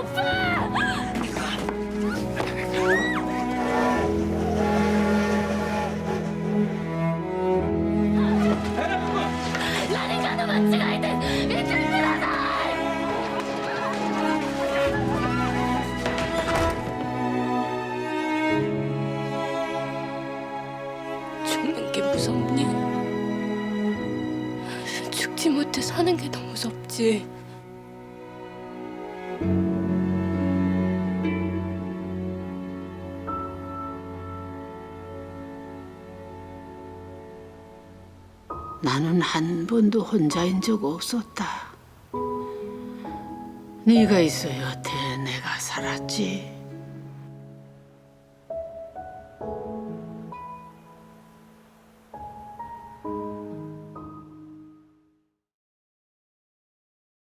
도로보다 죽는 게 무섭니? 죽지 못해 사는 게 더 무섭지. 나는 한 번도 혼자인 적 없었다. 네가 있어 여태 내가 살았지.